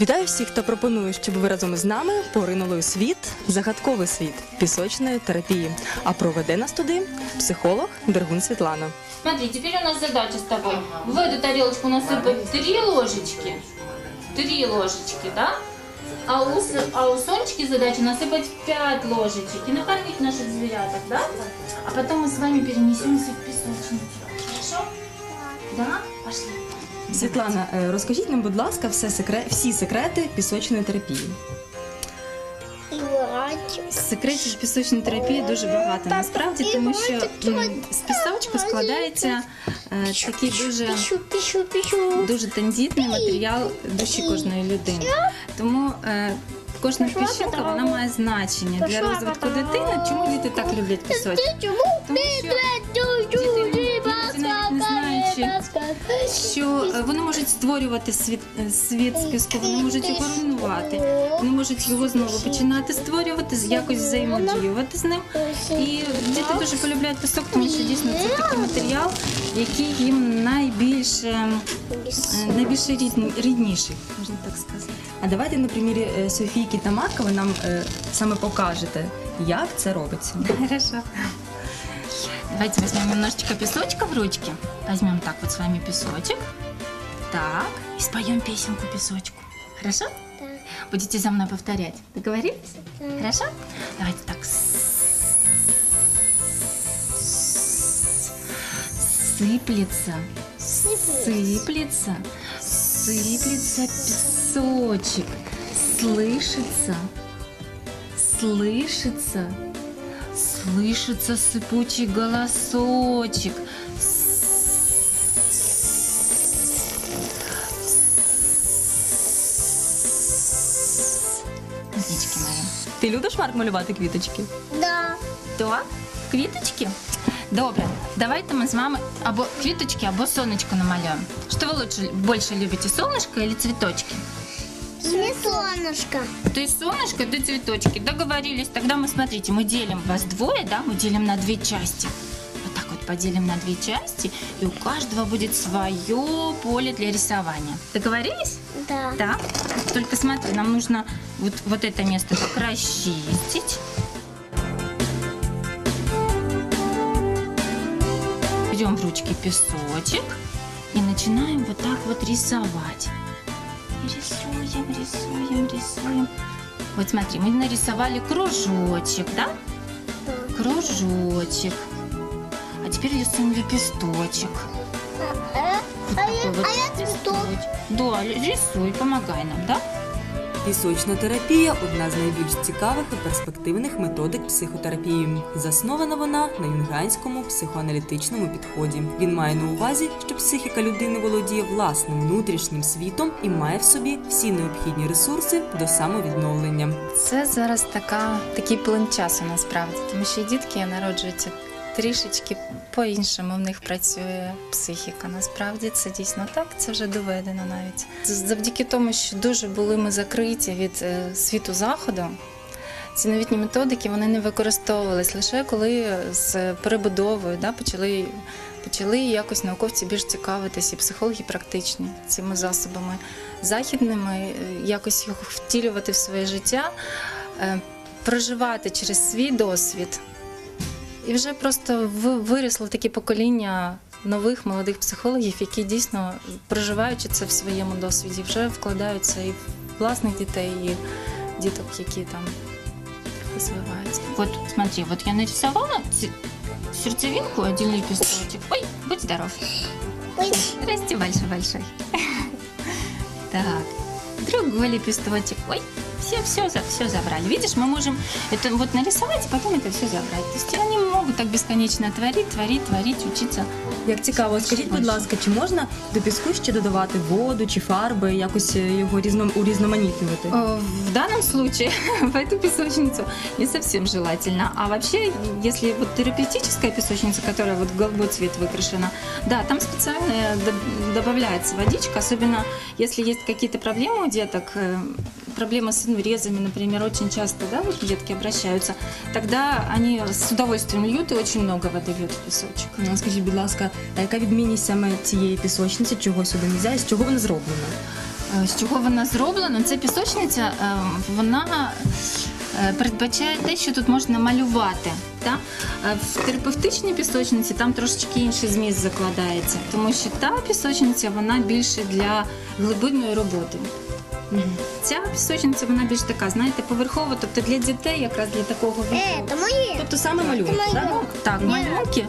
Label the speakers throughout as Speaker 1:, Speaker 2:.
Speaker 1: Вітаю всіх, хто пропонує, щоб ви разом із нами поринули у світ, загадковий світ пісочної терапії. А проведе нас туди психолог Дергун Світлана.
Speaker 2: Смотри, теперь у нас задача с тобой. В эту тарелочку насыпать три ложечки. Три ложечки, да? А у, С- а у Сонечки задача насыпать пять ложечек и накормить наших зверяток, да? А потом мы с вами перенесемся в песочницу. Хорошо? Да? Пошли.
Speaker 1: Світлана, е, розкажіть нам, будь ласка, все секре... всі секрети пісочної терапії.
Speaker 3: Секретів пісочної терапії дуже багато насправді, тому що з пісочку складається е, такий дуже, дуже тендітний матеріал душі кожної людини. Тому е, кожна піщинка вона має значення для розвитку дитини. Чому діти так люблять пісочок? Тому що що е, вони можуть створювати світ, е, світ з піску, вони можуть його руйнувати, вони можуть його знову починати створювати, якось взаємодіювати з ним. І діти дуже полюбляють пісок, тому що дійсно це такий матеріал, який їм найбільше, е, найбільше рідніший, можна так сказати.
Speaker 1: А давайте на примірі Софійки та Марка ви нам саме покажете, як це робиться.
Speaker 3: Хорошо. Давайте возьмем немножечко песочка в ручки. Возьмем так вот с вами песочек. Так. И споем песенку песочку. Хорошо?
Speaker 4: Да.
Speaker 3: Будете за мной повторять. Договорились? Хорошо? Давайте так. Сыплется, сыплется, сыплется песочек. Слышится, слышится, слышится сыпучий голосочек. Кузнечки мои.
Speaker 1: Ти любиш Марк малювати квіточки?
Speaker 4: Да.
Speaker 3: То? Квіточки? Добре, давайте ми з вами або квіточки, або сонечко намалюємо. Що ви лучше, більше любите, солнышко или цветочки?
Speaker 4: Не солнышко.
Speaker 3: Есть солнышко, то цветочки. Договорились. Тогда мы, смотрите, мы делим вас двое, да, мы делим на две части. Вот так вот поделим на две части, и у каждого будет свое поле для рисования. Договорились?
Speaker 4: Да.
Speaker 3: Да. Только смотри, нам нужно вот, вот это место так расчистить. Берем в ручки песочек и начинаем вот так вот рисовать. Рисуем, рисуем, рисуем. Вот смотри, мы нарисовали кружочек, да? Кружочек. А теперь рисуем лепесточек.
Speaker 4: А,
Speaker 3: Вот
Speaker 4: а я,
Speaker 3: вот
Speaker 4: а я цветок.
Speaker 3: Да, рисуй, помогай нам, да?
Speaker 5: Пісочна терапія одна з найбільш цікавих і перспективних методик психотерапії. Заснована вона на юнгганському психоаналітичному підході. Він має на увазі, що психіка людини володіє власним внутрішнім світом і має в собі всі необхідні ресурси до самовідновлення.
Speaker 3: Це зараз така, такий плин часу насправді, тому що дітки народжуються трішечки по-іншому в них працює психіка. Насправді це дійсно так, це вже доведено навіть. Завдяки тому, що дуже були ми закриті від е, світу заходу. Ці новітні методики вони не використовувались лише коли з перебудовою да, почали, почали якось науковці більш цікавитись, і психологи практичні цими засобами західними, е, якось їх втілювати в своє життя, е, проживати через свій досвід. І вже просто ви- виросло таке покоління нових молодих психологів, які дійсно проживаючи це в своєму досвіді, вже вкладаються і в власних дітей, і в діток, які там розвиваються. Вот смотри, вот я нарисовала сердцевинку, один лепесточек. Ой, будь здоров.
Speaker 4: Ой.
Speaker 3: Здрасте, большой-большой. Так, другой лепесточек. Ой, все, все, все забрали. Видишь, мы можем это вот нарисовать, и потом это все забрать. То есть они могут так бесконечно творить, творить, творить, учиться.
Speaker 1: Як цікаво, скажіть, будь ласка, чи можна до піску ще додавати воду чи фарби, якось е, його різном... урізноманітнювати?
Speaker 3: Э, В данном случае в эту песочницу не совсем желательно. А вообще, если вот терапевтическая песочница, которая вот в голубой цвет выкрашена, да, там специально д- добавляется водичка, особенно если есть какие-то проблемы у деток, э, проблемы с инврезами, например, очень часто, да, вот детки обращаются, тогда они с удовольствием льют и очень много воды льют в песочек.
Speaker 1: Ну, Скажіть, будь ласка, а яка відмінність саме цієї пісочниці, чого сюди не і з чого вона зроблена?
Speaker 3: Е, З чого вона зроблена? Це пісочниця, е, вона е, передбачає те, що тут можна малювати. Та? Е, В терапевтичній пісочниці там трошечки інший зміст закладається, тому що та пісочниця вона більше для глибинної роботи. Ця пісочниця вона більш така, знаєте, поверхова, тобто для дітей, якраз для такого віку.
Speaker 4: Е, то моє.
Speaker 1: Тобто саме малюнки,
Speaker 4: Це
Speaker 1: так?
Speaker 3: Так, малюнки.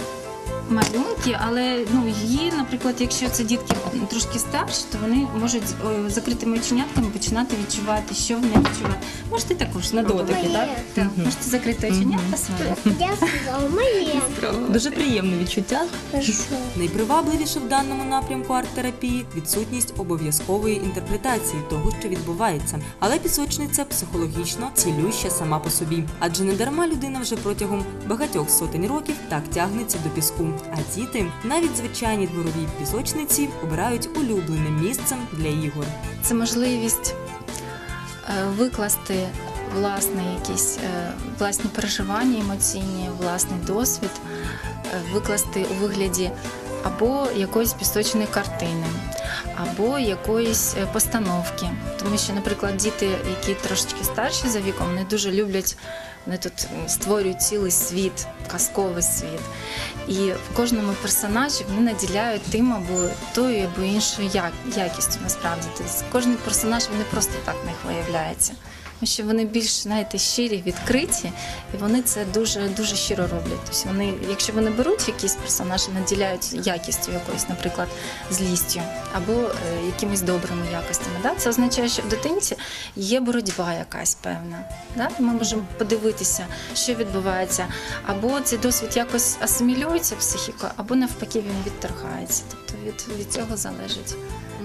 Speaker 3: Малюнки, але ну її, наприклад, якщо це дітки трошки старші, то вони можуть о, закритими оченятками починати відчувати, що вони відчувають. Можете також
Speaker 1: На дотики, так?
Speaker 3: Так, можете закрити оченятка свої.
Speaker 4: Я сказала мои.
Speaker 1: Дуже приємне відчуття.
Speaker 5: Найпривабливіше в даному напрямку арт-терапії відсутність обов'язкової інтерпретації того, що відбувається. Але пісочниця психологічно цілюща сама по собі. Адже не дарма людина вже протягом багатьох сотень років так тягнеться до піску. А діти, навіть звичайні дворові пісочниці, обирають улюбленим місцем для ігор.
Speaker 3: Це можливість е, викласти власне якісь е, власні переживання емоційні, власний досвід, е, викласти у вигляді або якоїсь пісочної картини, або якоїсь е, постановки. Тому що, наприклад, діти, які трошечки старші за віком, вони дуже люблять. Вони тут створюють цілий світ, казковий світ. І в кожному персонажі вони наділяють тим або тою або іншою якістю насправді. Тобто кожен персонаж не просто так в них виявляється. Тому що вони більш знаєте, щирі, відкриті, і вони це дуже дуже щиро роблять. Тобто вони, якщо вони беруть якийсь персонаж і наділяють якістю якоюсь, наприклад, злістю або е, якимись добрими якостями, да? це означає, що в дитинці є боротьба якась певна. Да? Ми можемо подивитися, що відбувається, або цей досвід якось асимілюється в психіку, або навпаки він відторгається. Тобто від, від цього залежить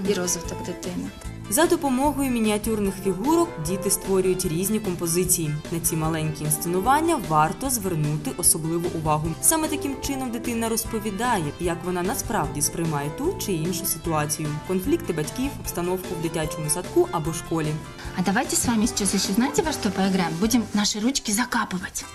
Speaker 3: і розвиток дитини.
Speaker 5: За допомогою мініатюрних фігурок діти створюють різні композиції. На ці маленькі інсценування варто звернути особливу увагу. Саме таким чином дитина розповідає, як вона насправді сприймає ту чи іншу ситуацію, конфлікти батьків, обстановку в дитячому садку або школі.
Speaker 3: А давайте с вами сейчас еще знаете во что поиграем? Будем наши ручки закапывать.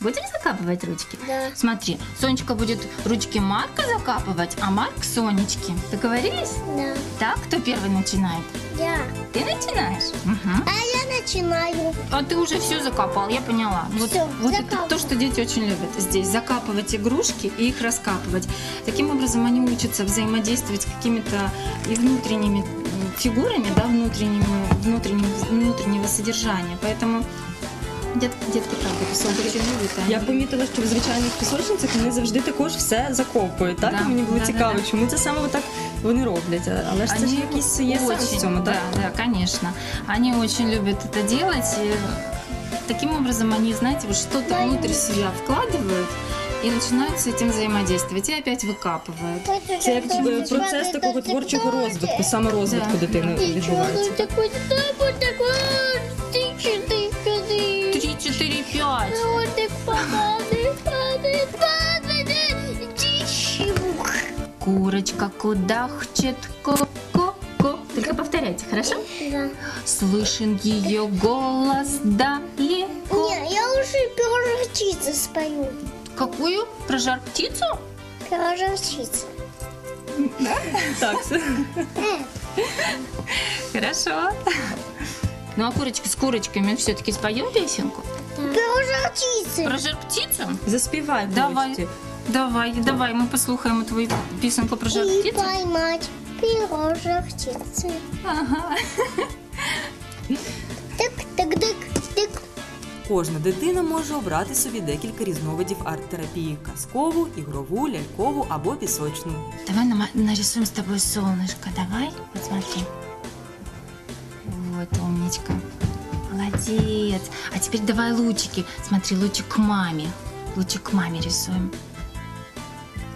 Speaker 3: Будем закапывать ручки?
Speaker 4: Да.
Speaker 3: Смотри, Сонечка будет ручки Марка закапывать, а Марк Сонечки. Договорились?
Speaker 4: Да.
Speaker 3: Так, кто первый начинает?
Speaker 4: Я.
Speaker 3: Ты начинаешь? Мгм.
Speaker 4: А я начинаю.
Speaker 3: А ты уже все закопал, я поняла. Вот,
Speaker 4: Всё,
Speaker 3: вот это то, что дети очень любят здесь. Закапывать игрушки и их раскапывать. Таким образом они учатся взаимодействовать с какими-то и внутренними фигурами, да, внутренними, внутренним, внутреннего содержания. Поэтому детки, детки правда, песок очень любят. и
Speaker 1: Я
Speaker 3: они-
Speaker 1: помітила, що в звичайних пісочницях вони завжди також все закопують. Так
Speaker 3: Да,
Speaker 1: І мені було
Speaker 3: да, да,
Speaker 1: цікаво,
Speaker 3: да.
Speaker 1: чому це саме так вони роблять. А- Але ж це ж
Speaker 3: Они
Speaker 1: якийсь є сенс в
Speaker 3: очень,
Speaker 1: цьому, так?
Speaker 3: Да, да, конечно. Они очень любят это делать. И таким образом они, знаете, вот что-то
Speaker 4: Да,
Speaker 3: внутрь
Speaker 4: и-
Speaker 3: себя вкладывают и начинают с этим взаимодействовать. И опять выкапывают.
Speaker 1: Це як е, процес такого творчого розвитку, саморозвитку
Speaker 3: Да.
Speaker 1: дитини відбувається.
Speaker 4: Четыре.
Speaker 3: Пять.
Speaker 4: Ты падай, падай, падай, тищу.
Speaker 3: Курочка кудахчет ко-ко-ко. Только повторяйте, хорошо?
Speaker 4: Да.
Speaker 3: Слышен ее голос далеко.
Speaker 4: Не, я уже пирожечицу спою.
Speaker 3: Какую? Про жар птицу?
Speaker 4: Пирожечица.
Speaker 1: Так, це
Speaker 3: Хорошо. Ну а курочки с курочками все-таки споем песенку?
Speaker 4: Пирожечицы.
Speaker 3: Про жар птицу?
Speaker 1: заспівай
Speaker 3: Давай.
Speaker 1: Костя.
Speaker 3: Давай, давай, мы послухаем твою песенку про жар
Speaker 4: И
Speaker 3: птицу.
Speaker 4: поймать пирожечицы.
Speaker 3: Ага.
Speaker 4: Тык, тык, тык, тык.
Speaker 5: Кожна дитина може обрати собі декілька різновидів арт-терапії: казкову, ігрову, лялькову або пісочну.
Speaker 3: Давай нама- нарисуем с тобой солнышко, давай. Вот смотри. Вот, умничка. Молодец. А теперь давай лучики. Смотри, лучик к маме. Лучик к маме рисуем.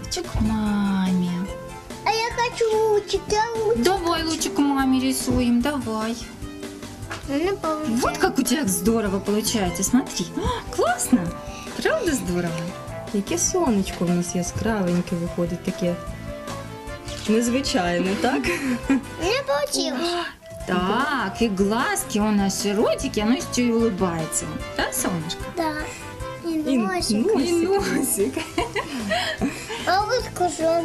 Speaker 3: Лучик к маме.
Speaker 4: А я хочу лучик, я лучик.
Speaker 3: Давай лучик к маме рисуем, давай.
Speaker 4: Ну.
Speaker 3: Вот как у тебя здорово получается, смотри. О, классно. Правда здорово?
Speaker 1: Яке сонечко в нас яскравеньке виходить таке. Незвичайне, так?
Speaker 4: Не получилось.
Speaker 3: Так, и глазки у нас, и ротики, оно еще и улыбается. Да, солнышко?
Speaker 4: Да. И
Speaker 1: І
Speaker 4: носик.
Speaker 1: носик.
Speaker 3: носик.
Speaker 4: А вот кушон.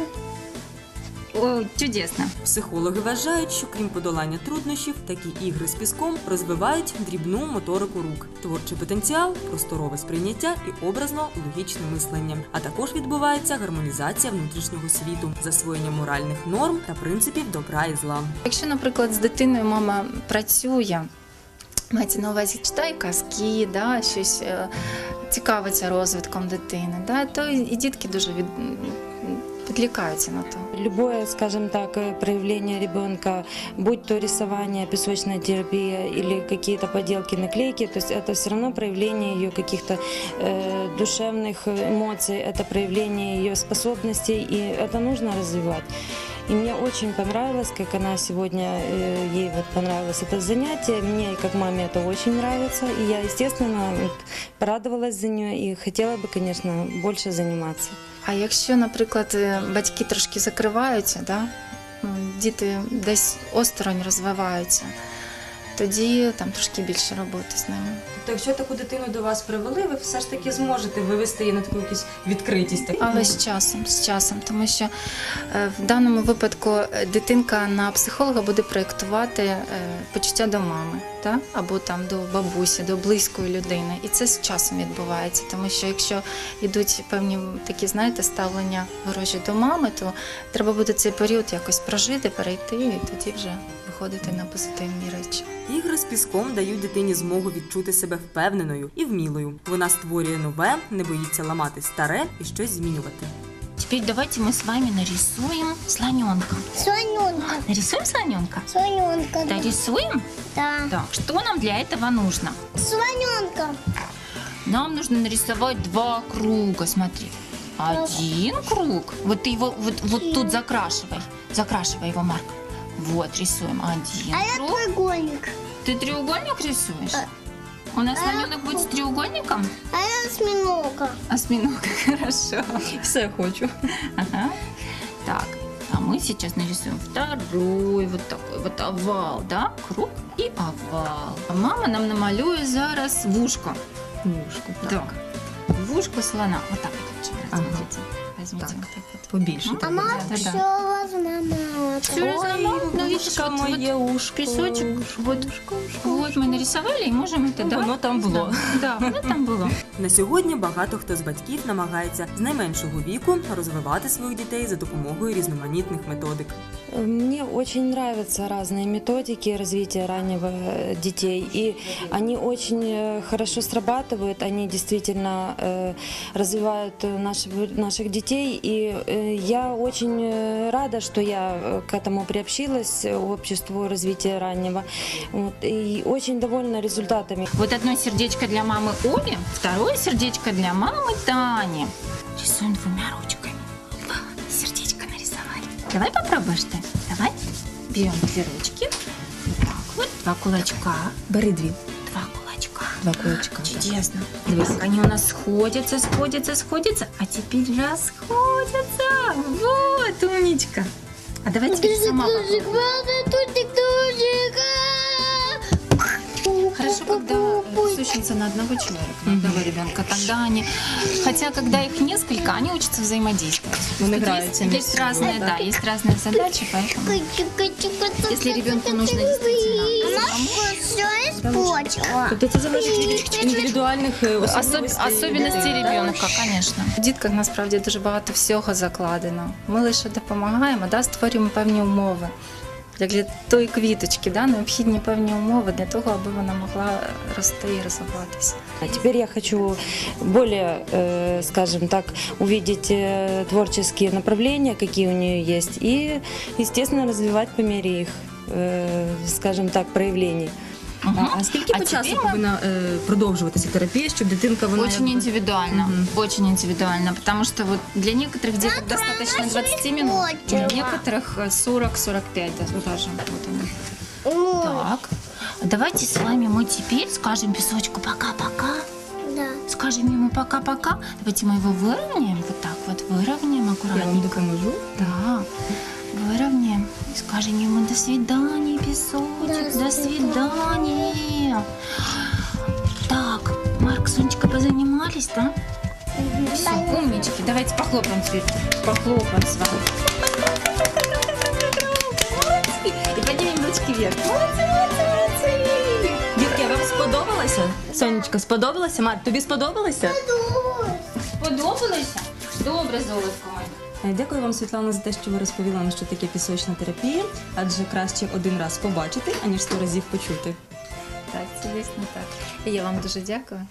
Speaker 6: О, чудесно.
Speaker 5: Психологи вважають, що крім подолання труднощів, такі ігри з піском розвивають дрібну моторику рук, творчий потенціал, просторове сприйняття і образно логічне мислення. А також відбувається гармонізація внутрішнього світу, засвоєння моральних норм та принципів добра і зла.
Speaker 6: Якщо, наприклад, з дитиною мама працює, мається на увазі читає казки, да, щось е, цікавиться розвитком дитини, да, то і дітки дуже від, м, відлікаються на то.
Speaker 7: Любое, скажем так, э, проявление ребенка, будь то рисование, песочная терапия или какие-то поделки, наклейки, то есть это все равно проявление ее каких-то э, душевных эмоций, это проявление ее способностей, и это нужно развивать. И мне очень понравилось, как она сегодня, э, ей вот понравилось это занятие. Мне, как маме, это очень нравится. И я, естественно, порадовалась за нее и хотела бы, конечно, больше заниматься.
Speaker 6: А якщо, наприклад, е, батьки трошки закриваються, да, діти десь осторонь розвиваються, тоді там трошки більше роботи з ними.
Speaker 1: Тобто, якщо таку дитину до вас привели, ви все ж таки зможете вивести її на таку якусь відкритість.
Speaker 6: Але з часом, з часом, тому що е, в даному випадку е, дитинка на психолога буде проєктувати е, почуття до мами, та? або там до бабусі, до близької людини. І це з часом відбувається, тому що якщо йдуть певні такі, знаєте, ставлення ворожі до мами, то треба буде цей період якось прожити, перейти, і тоді вже виходити на позитивні речі.
Speaker 5: Ігри з піском дають дитині змогу відчути себе впевненою і вмілою. Вона створює нове, не боїться ламати старе і щось змінювати.
Speaker 3: Теперь давайте мы с вами нарисуем слоненка.
Speaker 4: Слоненка.
Speaker 3: Нарисуем слоненка?
Speaker 4: Слоненка.
Speaker 3: Да, рисуем?
Speaker 4: Да.
Speaker 3: Так, что нам для этого нужно?
Speaker 4: Слоненка.
Speaker 3: Нам нужно нарисовать два круга, смотри. Один круг. Вот ты его вот, вот тут закрашивай. Закрашивай его, Марк. Вот, рисуем один
Speaker 4: А я
Speaker 3: круг.
Speaker 4: треугольник.
Speaker 3: Ты треугольник рисуешь?
Speaker 4: Э.
Speaker 3: У нас
Speaker 4: А я
Speaker 3: слоненок будет с треугольником?
Speaker 4: А я осьминога.
Speaker 3: Осьминог, хорошо.
Speaker 1: Все хочу.
Speaker 3: Ага. Так, а мы сейчас нарисуем второй вот такой вот овал, да? Круг и овал. А мама нам намалює зараз вушко.
Speaker 1: Вушку,
Speaker 3: Так. Вушко слона. Вот так вот
Speaker 1: Ага.
Speaker 3: возьмите. Возьмите
Speaker 1: Так.
Speaker 3: вот так вот.
Speaker 1: Побільше.
Speaker 4: А мама
Speaker 3: да,
Speaker 4: все
Speaker 3: да.
Speaker 4: разломала.
Speaker 3: Всё разломала? Ну, видишь, вот- вот
Speaker 1: ушко.
Speaker 3: песочек, вот, вот мы нарисовали и можем это, да?
Speaker 1: Воно там було.
Speaker 3: Да, воно там було.
Speaker 5: На сьогодні багато хто з батьків намагається з найменшого віку розвивати своїх дітей за допомогою різноманітних методик.
Speaker 7: Мне очень нравятся разные методики развития раннего э, детей, и они очень э, хорошо срабатывают, они действительно э, развивают э, наших, наших детей, и э, я очень э, рада, что я э, к этому приобщилась, э, обществу развития раннего, вот, и очень довольна результатами.
Speaker 3: Вот одно сердечко для мамы Оли, второе сердечко для мамы Тани. Рисуем двумя ручками. Оба, сердечко нарисовали. Давай попробуешь ты. Давай. Берем две ручки. Вот так вот. Два кулачка.
Speaker 1: Бери дві.
Speaker 3: Два кулачка. Чудесно.
Speaker 1: Дивись.
Speaker 3: Так, они у нас сходятся, сходятся, сходятся, а теперь расходятся. Вот, умничка. А давай теперь сама
Speaker 4: тузик.
Speaker 3: Хорошо, когда сущница на одного человека, на одного ребенка, тогда они, хотя когда их несколько, они учатся взаимодействовать.
Speaker 1: Вони
Speaker 3: Тут
Speaker 1: граються
Speaker 3: есть,
Speaker 1: між
Speaker 3: есть разные, да, есть разные задачи, поэтому если ребенку нужно действительно
Speaker 4: Она все испортила.
Speaker 1: Тобто це залежить від індивідуальних е,
Speaker 3: особ-
Speaker 1: особливостей.
Speaker 3: особенностей ребенка, конечно.
Speaker 6: В дітках насправді дуже багато всього закладено. Ми лише допомагаємо, да, створюємо певні умови. Як для тої квіточки, да, необхідні певні умови для того, аби вона могла рости і розвиватися.
Speaker 7: А теперь я хочу более, э, скажем так, увидеть э, творческие направления, какие у нее есть, и, естественно, развивать по мере их, э, скажем так, проявлений.
Speaker 3: Мгм.
Speaker 1: А скільки
Speaker 3: А
Speaker 1: по часу
Speaker 3: мы-
Speaker 1: повинна е, продовжуватися терапія, щоб дитинка вона
Speaker 3: Очень
Speaker 1: якби-
Speaker 3: индивидуально,
Speaker 1: Мгм.
Speaker 3: очень индивидуально, потому что вот для некоторых деток достаточно 20 минут, для некоторых э, 40-45 да, даже. Вот они.
Speaker 4: Ой,
Speaker 3: Так, давайте с вами мы теперь скажем песочку пока-пока.
Speaker 4: Да.
Speaker 3: Скажем ему пока-пока. Давайте мы его выровняем, вот так вот выровняем
Speaker 1: Я вам допоможу.
Speaker 3: Да, выровняем. И скажем ему до свидания, песочек,
Speaker 4: До
Speaker 3: до свидания. Так, Марк, Сонечка, позанимались, да? Все, умнички. Давайте похлопаем теперь. Похлопаем с вами.
Speaker 1: Ручки вверх. Молодці, молодці, молодці. Дітки, вам сподобалося? Сонечко, сподобалося? Мар, тобі сподобалося?
Speaker 2: Сподобалося? Добре, золотко моє.
Speaker 1: Е, Дякую вам, Світлана, за те, що ви розповіли нам, що таке пісочна терапія, адже краще один раз побачити, аніж сто разів почути.
Speaker 3: Так, це дійсно так. І я вам дуже дякую.